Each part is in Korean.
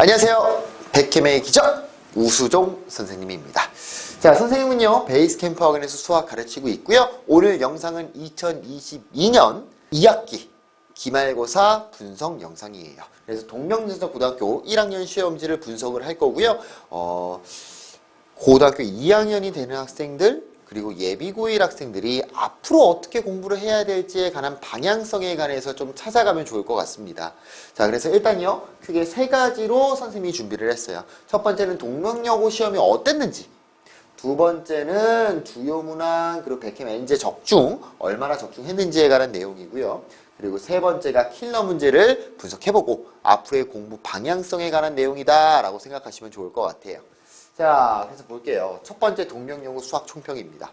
안녕하세요. 백캠의 기적 우수종 선생님입니다. 자, 선생님은요, 베이스 캠프 학원에서 수학 가르치고 있고요. 오늘 영상은 2022년 2학기 기말고사 분석 영상이에요. 그래서 동명진서 고등학교 1학년 시험지를 분석을 할 거고요. 어, 고등학교 2학년이 되는 학생들 그리고 예비 고1 학생들이 앞으로 어떻게 공부를 해야 될지에 관한 방향성에 관해서 좀 찾아가면 좋을 것 같습니다. 자, 그래서 일단요, 크게 세 가지로 선생님이 준비를 했어요. 첫 번째는 동명여고 시험이 어땠는지, 두 번째는 주요 문항 그리고 백캠 엔제 적중 얼마나 적중했는지에 관한 내용이고요. 그리고 세 번째가 킬러 문제를 분석해보고 앞으로의 공부 방향성에 관한 내용이다라고 생각하시면 좋을 것 같아요. 자, 그래서 볼게요. 첫 번째 동명용어 수학 총평입니다.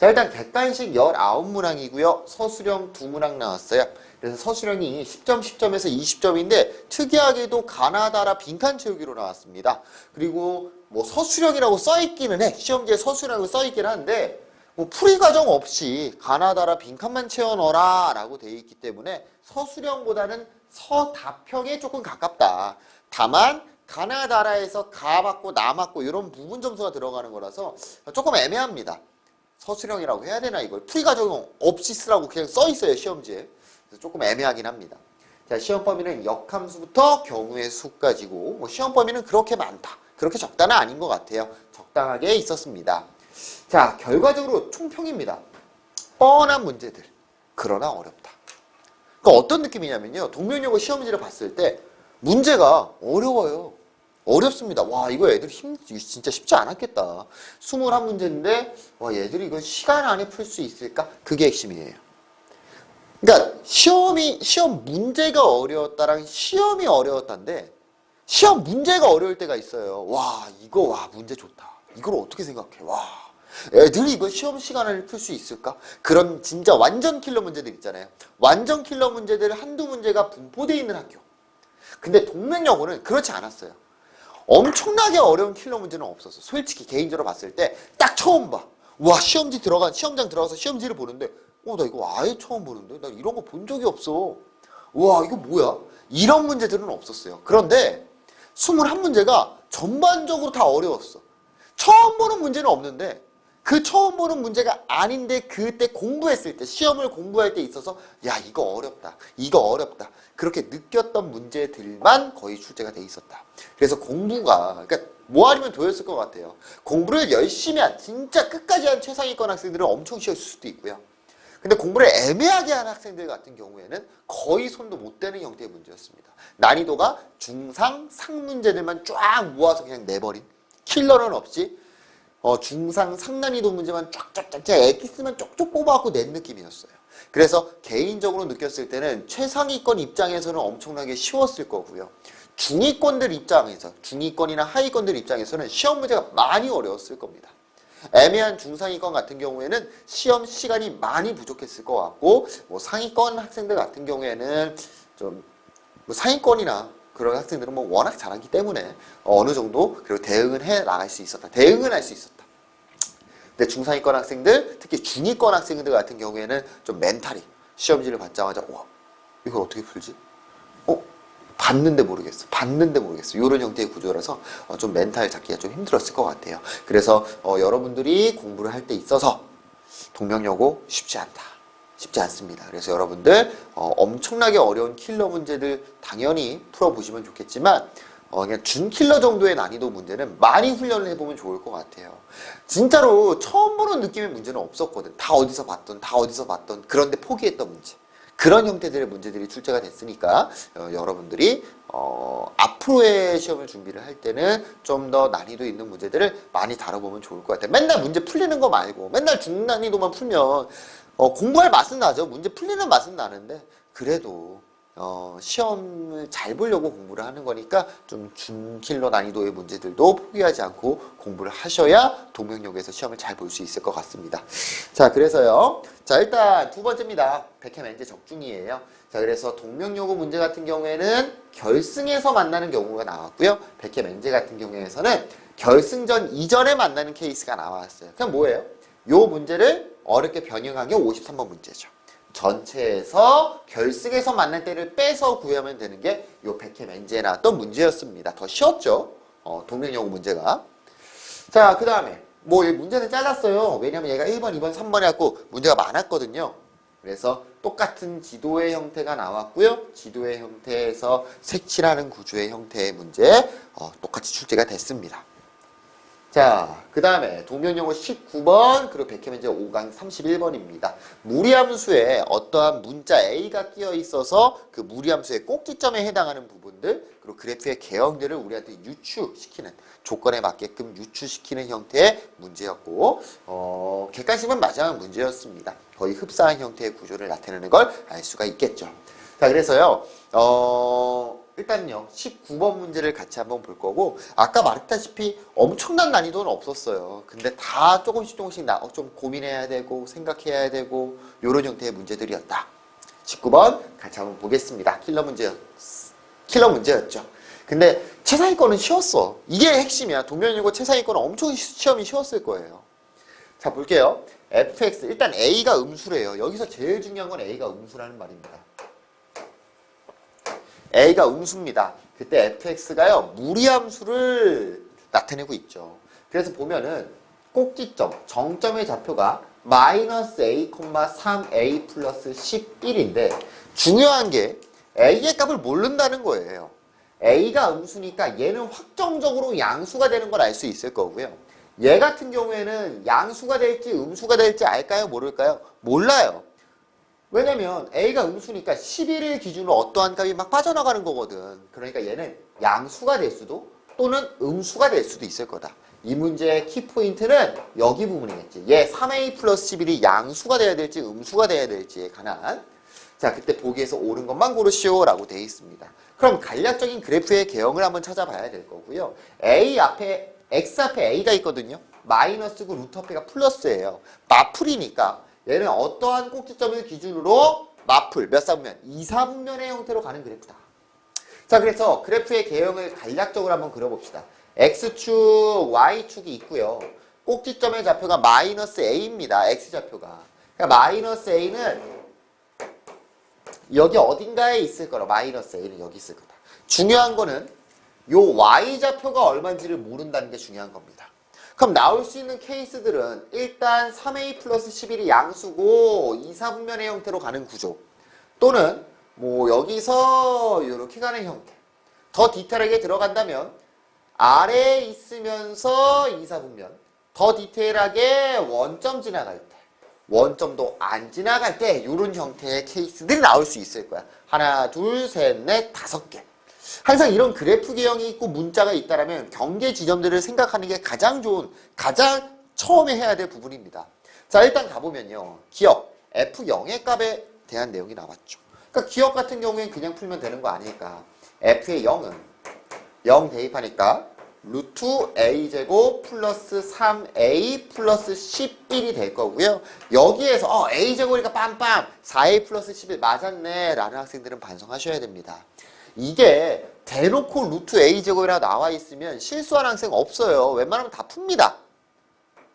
자, 일단 객관식 19문항이고요. 서술형 2문항 나왔어요. 그래서 서술형이 10점, 10점에서 20점인데 특이하게도 가나다라 빈칸 채우기로 나왔습니다. 그리고 뭐 서술형이라고 써있기는 해. 시험지에 서술형이라고 써있긴 한데 뭐 풀이 과정 없이 가나다라 빈칸만 채워 넣어라 라고 되어 있기 때문에 서술형보다는 서답형에 조금 가깝다. 다만 가나다라에서 가 맞고 나 맞고 이런 부분 점수가 들어가는 거라서 조금 애매합니다. 서술형이라고 해야 되나 이걸 풀이 과정 없이 쓰라고 그냥 써 있어요 시험지에. 그래서 조금 애매하긴 합니다. 자 시험 범위는 역함수부터 경우의 수까지고 뭐 시험 범위는 그렇게 많다. 그렇게 적다는 아닌 것 같아요. 적당하게 있었습니다. 자 결과적으로 총평입니다. 뻔한 문제들 그러나 어렵다. 그러니까 어떤 느낌이냐면요. 동명여고 시험지를 봤을 때 문제가 어려워요. 어렵습니다. 와, 이거 애들 힘, 진짜 쉽지 않았겠다. 21문제인데, 와, 얘들이 이거 시간 안에 풀 수 있을까? 그게 핵심이에요. 그러니까, 시험이, 시험 문제가 어려웠다랑 시험이 어려웠다인데, 시험 문제가 어려울 때가 있어요. 와, 이거, 와, 문제 좋다. 이걸 어떻게 생각해? 와. 애들이 이거 시험 시간을 풀 수 있을까? 그런 진짜 완전 킬러 문제들 있잖아요. 완전 킬러 문제들 한두 문제가 분포되어 있는 학교. 근데 동명여고는 그렇지 않았어요. 엄청나게 어려운 킬러 문제는 없었어. 솔직히 개인적으로 봤을 때 딱 처음 봐. 와 시험지 들어간 시험장 들어가서 시험지를 보는데 어 나 이거 아예 처음 보는데 나 이런 거 본 적이 없어. 와 이거 뭐야? 이런 문제들은 없었어요. 그런데 21문제가 전반적으로 다 어려웠어. 처음 보는 문제는 없는데 그 처음 보는 문제가 아닌데 그때 공부했을 때 시험을 공부할 때 있어서 야 이거 어렵다 이거 어렵다. 그렇게 느꼈던 문제들만 거의 출제가 돼 있었다. 그래서 공부가 그러니까 뭐하면 도였을 것 같아요. 공부를 열심히 한 진짜 끝까지 한 최상위권 학생들은 엄청 쉬웠을 수도 있고요. 근데 공부를 애매하게 한 학생들 같은 경우에는 거의 손도 못 대는 형태의 문제였습니다. 난이도가 중상 상 문제들만 쫙 모아서 그냥 내버린 킬러는 없이 어, 중상 상난이도 문제만 쫙쫙쫙쫙 엑기스만 쪽쪽 뽑아갖고 낸 느낌이었어요. 그래서 개인적으로 느꼈을 때는 최상위권 입장에서는 엄청나게 쉬웠을 거고요. 중위권들 입장에서 중위권이나 하위권들 입장에서는 시험 문제가 많이 어려웠을 겁니다. 애매한 중상위권 같은 경우에는 시험 시간이 많이 부족했을 것 같고 뭐 상위권 학생들 같은 경우에는 좀 뭐 상위권이나 그런 학생들은 뭐 워낙 잘하기 때문에 어느 정도 그리고 대응을 해 나갈 수 있었다. 대응을 할수 있었다. 근데 중상위권 학생들, 특히 중위권 학생들 같은 경우에는 좀 멘탈이 시험지를 받자마자 와 이걸 어떻게 풀지? 어 봤는데 모르겠어. 봤는데 모르겠어. 이런 형태의 구조라서 어, 좀 멘탈 잡기가 좀 힘들었을 것 같아요. 그래서 어, 여러분들이 공부를 할 때 있어서 동명여고 쉽지 않다. 쉽지 않습니다. 그래서 여러분들 어, 엄청나게 어려운 킬러 문제들 당연히 풀어보시면 좋겠지만 어, 그냥 준킬러 정도의 난이도 문제는 많이 훈련을 해보면 좋을 것 같아요. 진짜로 처음 보는 느낌의 문제는 없었거든. 다 어디서 봤던, 다 어디서 봤던, 그런데 포기했던 문제. 그런 형태들의 문제들이 출제가 됐으니까 어, 여러분들이 어, 앞으로의 시험을 준비를 할 때는 좀 더 난이도 있는 문제들을 많이 다뤄보면 좋을 것 같아요. 맨날 문제 풀리는 거 말고 맨날 중난이도만 풀면 어, 공부할 맛은 나죠. 문제 풀리는 맛은 나는데 그래도 어, 시험을 잘 보려고 공부를 하는 거니까 좀 준킬러 난이도의 문제들도 포기하지 않고 공부를 하셔야 동명역에서 시험을 잘 볼 수 있을 것 같습니다. 자, 그래서요. 자, 일단 두 번째입니다. 백hem 엔제 적중이에요. 자, 그래서 동명여고 문제 같은 경우에는 결승에서 만나는 경우가 나왔고요. 백hem 엔제 같은 경우에서는 결승전 이전에 만나는 케이스가 나왔어요. 그냥 뭐예요? 요 문제를 어렵게 변형한 게 53번 문제죠. 전체에서 결승에서 만날 때를 빼서 구하면 되는 게 요 백햄 엔제에 나왔던 문제였습니다. 더 쉬웠죠? 어, 동명영어 문제가. 자, 그 다음에 뭐이 문제는 잘랐어요. 왜냐면 얘가 1번, 2번, 3번 해갖고 문제가 많았거든요. 그래서 똑같은 지도의 형태가 나왔고요. 지도의 형태에서 색칠하는 구조의 형태의 문제 어, 똑같이 출제가 됐습니다. 자, 그 다음에 동명용어 19번, 그리고 백해면제 5강 31번입니다. 무리함수에 어떠한 문자 A가 끼어 있어서 그 무리함수의 꼭지점에 해당하는 부분들, 그리고 그래프의 개형들을 우리한테 유추시키는, 조건에 맞게끔 유추시키는 형태의 문제였고, 어, 객관식은 마지막 문제였습니다. 거의 흡사한 형태의 구조를 나타내는 걸 알 수가 있겠죠. 자, 그래서요, 어, 일단요, 19번 문제를 같이 한번 볼 거고, 아까 말했다시피 엄청난 난이도는 없었어요. 근데 다 조금씩 조금씩 나, 어, 좀 고민해야 되고, 생각해야 되고, 요런 형태의 문제들이었다. 19번 같이 한번 보겠습니다. 킬러 문제, 킬러 문제였죠. 근데 최상위권은 쉬웠어. 이게 핵심이야. 동명이고 최상위권은 엄청 시- 시험이 쉬웠을 거예요. 자, 볼게요. fx, 일단 a가 음수래요. 여기서 제일 중요한 건 a가 음수라는 말입니다. A가 음수입니다. 그때 fx가요 무리함수를 나타내고 있죠. 그래서 보면은 꼭지점 정점의 좌표가 마이너스 a, 3a 플러스 11인데 중요한 게 a의 값을 모른다는 거예요. a가 음수니까 얘는 확정적으로 양수가 되는 걸 알 수 있을 거고요. 얘 같은 경우에는 양수가 될지 음수가 될지 알까요? 모를까요? 몰라요. 왜냐면 a가 음수니까 11을 기준으로 어떠한 값이 막 빠져나가는 거거든. 그러니까 얘는 양수가 될 수도 또는 음수가 될 수도 있을 거다. 이 문제의 키포인트는 여기 부분이겠지. 얘 3a 플러스 11이 양수가 돼야 될지 음수가 돼야 될지에 관한 자 그때 보기에서 옳은 것만 고르시오 라고 되어 있습니다. 그럼 간략적인 그래프의 개형을 한번 찾아봐야 될 거고요. a 앞에 x 앞에 a가 있거든요. 마이너스고 루트 앞에가 플러스예요. 마풀이니까 얘는 어떠한 꼭지점을 기준으로 마풀 몇 사분면? 2 사분면의 형태로 가는 그래프다. 자 그래서 그래프의 개형을 간략적으로 한번 그려봅시다. x축, y축이 있고요. 꼭지점의 좌표가 마이너스 a입니다. x좌표가. 그러니까 마이너스 a는 여기 어딘가에 있을 거라. 마이너스 a는 여기 있을 거다. 중요한 거는 요 y좌표가 얼마인지를 모른다는 게 중요한 겁니다. 그럼 나올 수 있는 케이스들은 일단 3a 플러스 11이 양수고 2, 4분면의 형태로 가는 구조. 또는 뭐 여기서 이렇게 가는 형태. 더 디테일하게 들어간다면 아래에 있으면서 2, 4분면 더 디테일하게 원점 지나갈 때 원점도 안 지나갈 때 이런 형태의 케이스들이 나올 수 있을 거야. 하나 둘 셋 넷 다섯 개 항상 이런 그래프 개형이 있고 문자가 있다라면 경계 지점들을 생각하는 게 가장 좋은 가장 처음에 해야 될 부분입니다. 자 일단 가보면요. 기억 f0의 값에 대한 내용이 나왔죠. 그러니까 기억 같은 경우엔 그냥 풀면 되는 거 아닐까. f의 0은 0 대입하니까 루트 a제곱 플러스 3a 플러스 11이 될 거고요. 여기에서 어, a제곱이니까 빰빰 4a 플러스 11 맞았네 라는 학생들은 반성하셔야 됩니다. 이게 대놓고 루트 a제곱이라 나와 있으면 실수하는 학생 없어요. 웬만하면 다 풉니다.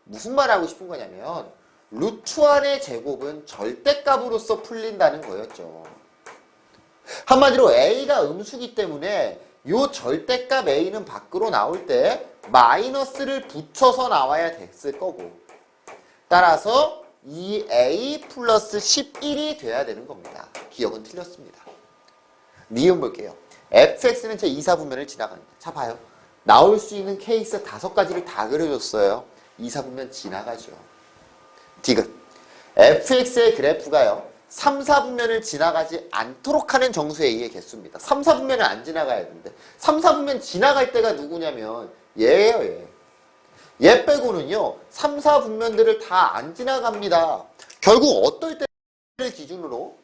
무슨 말 하고 싶은 거냐면 루트 안의 제곱은 절대값으로서 풀린다는 거였죠. 한마디로 a가 음수기 때문에 요 절대값 a는 밖으로 나올 때 마이너스를 붙여서 나와야 됐을 거고 따라서 2a 플러스 11이 돼야 되는 겁니다. 기억은 틀렸습니다. 니은 볼게요. fx는 제 2사분면을 지나갑니다. 자 봐요. 나올 수 있는 케이스 다섯 가지를 다 그려줬어요. 2사분면 지나가죠. 디귿. fx의 그래프가요. 3, 4분면을 지나가지 않도록 하는 정수의 A의 개수입니다. 3, 4분면을 안 지나가야 되는데 3, 4분면 지나갈 때가 누구냐면 얘예요. 얘. 얘 빼고는요. 3, 4분면들을 다 안 지나갑니다. 결국 어떨 때를 기준으로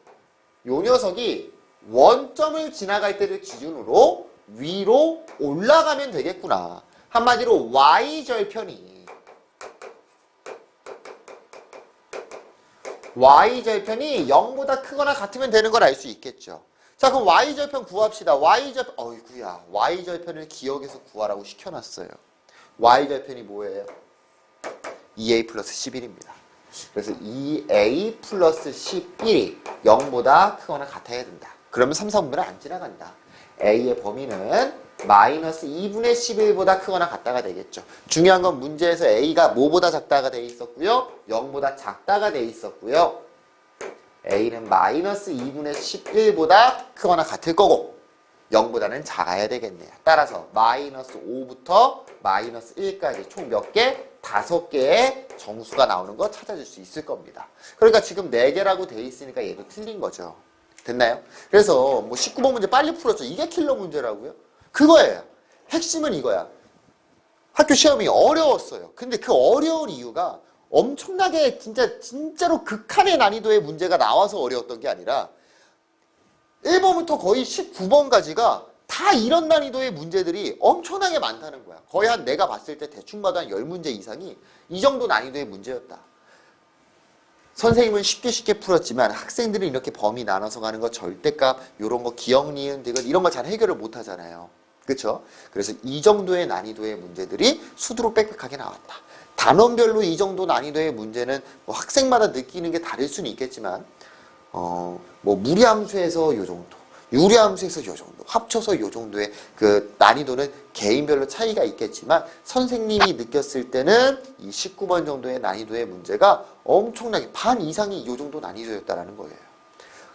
요 녀석이 원점을 지나갈 때를 기준으로 위로 올라가면 되겠구나. 한마디로 y절편이 y절편이 0보다 크거나 같으면 되는 걸 알 수 있겠죠. 자 그럼 y절편 구합시다. y절편 어이구야 y절편을 기억에서 구하라고 시켜놨어요. y절편이 뭐예요? 2a 플러스 11입니다. 그래서 2a 플러스 11이 0보다 크거나 같아야 된다. 그러면 3, 4분면은 안 지나간다. a의 범위는 마이너스 2분의 11보다 크거나 같다가 되겠죠. 중요한 건 문제에서 a가 뭐보다 작다가 돼 있었고요. 0보다 작다가 돼 있었고요. a는 마이너스 2분의 11보다 크거나 같을 거고 0보다는 작아야 되겠네요. 따라서 마이너스 5부터 마이너스 1까지 총 몇 개? 다섯 개의 정수가 나오는 거 찾아줄 수 있을 겁니다. 그러니까 지금 4개라고 돼 있으니까 얘도 틀린 거죠. 됐나요? 그래서 뭐 19번 문제 빨리 풀었죠. 이게 킬러 문제라고요? 그거예요. 핵심은 이거야. 학교 시험이 어려웠어요. 근데 그 어려운 이유가 엄청나게 진짜 진짜로 극한의 난이도의 문제가 나와서 어려웠던 게 아니라 1번부터 거의 19번까지가 다 이런 난이도의 문제들이 엄청나게 많다는 거야. 거의 한 내가 봤을 때 대충 봐도 한 10문제 이상이 이 정도 난이도의 문제였다. 선생님은 쉽게 쉽게 풀었지만 학생들은 이렇게 범위 나눠서 가는 거 절대값 요런 거 기억 니은 디귿 이런 거 잘 해결을 못 하잖아요. 그렇죠? 그래서 이 정도의 난이도의 문제들이 수두룩 빽빽하게 나왔다. 단원별로 이 정도 난이도의 문제는 뭐 학생마다 느끼는 게 다를 수는 있겠지만 어, 뭐 무리함수에서 요 정도, 유리함수에서 요 정도, 합쳐서 요 정도의 그 난이도는 개인별로 차이가 있겠지만 선생님이 느꼈을 때는 이 19번 정도의 난이도의 문제가 엄청나게 반 이상이 요 정도 난이도였다라는 거예요.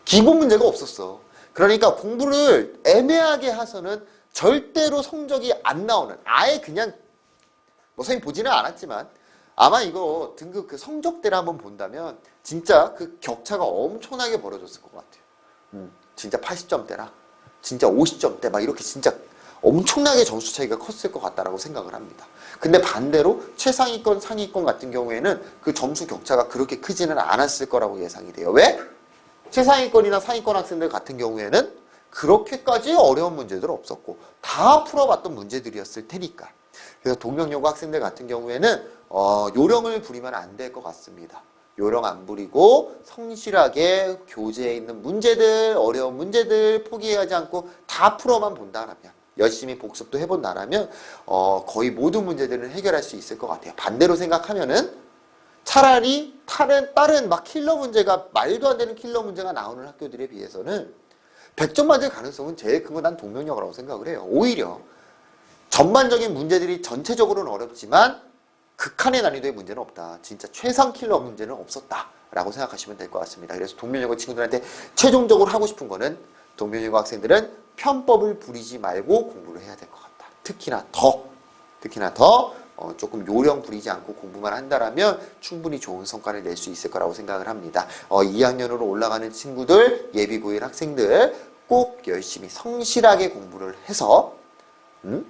기본 문제가 없었어. 그러니까 공부를 애매하게 해서는 절대로 성적이 안 나오는 아예 그냥 뭐 선생님 보지는 않았지만 아마 이거 등급 그 성적대를 한번 본다면 진짜 그 격차가 엄청나게 벌어졌을 것 같아요. 음, 진짜 80점대라 진짜 50점대 막 이렇게 진짜 엄청나게 점수 차이가 컸을 것 같다라고 생각을 합니다. 근데 반대로 최상위권, 상위권 같은 경우에는 그 점수 격차가 그렇게 크지는 않았을 거라고 예상이 돼요. 왜? 최상위권이나 상위권 학생들 같은 경우에는 그렇게까지 어려운 문제들 없었고 다 풀어봤던 문제들이었을 테니까. 그래서 동명여고 학생들 같은 경우에는 어, 요령을 부리면 안 될 것 같습니다. 요령 안 부리고 성실하게 교재에 있는 문제들, 어려운 문제들 포기하지 않고 다 풀어만 본다라면 열심히 복습도 해본다라면 어, 거의 모든 문제들은 해결할 수 있을 것 같아요. 반대로 생각하면은 차라리 다른 다른 막 킬러 문제가 말도 안 되는 킬러 문제가 나오는 학교들에 비해서는 100점 맞을 가능성은 제일 큰 건 난 동명여고라고 생각을 해요. 오히려 전반적인 문제들이 전체적으로는 어렵지만 극한의 난이도의 문제는 없다. 진짜 최상 킬러 문제는 없었다. 라고 생각하시면 될 것 같습니다. 그래서 동명여고 친구들한테 최종적으로 하고 싶은 거는 동명여고 학생들은 편법을 부리지 말고 공부를 해야 될 것 같다. 특히나 더, 특히나 더 어, 조금 요령 부리지 않고 공부만 한다라면 충분히 좋은 성과를 낼 수 있을 거라고 생각을 합니다. 어, 2학년으로 올라가는 친구들, 예비고1 학생들 꼭 열심히 성실하게 공부를 해서 음?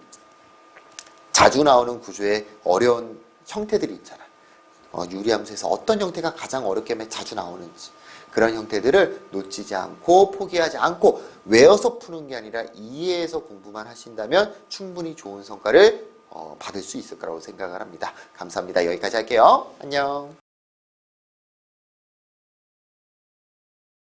자주 나오는 구조의 어려운 형태들이 있잖아. 어, 유리함수에서 어떤 형태가 가장 어렵게 자주 나오는지 그런 형태들을 놓치지 않고 포기하지 않고 외워서 푸는 게 아니라 이해해서 공부만 하신다면 충분히 좋은 성과를 어, 받을 수 있을 거라고 생각을 합니다. 감사합니다. 여기까지 할게요. 안녕.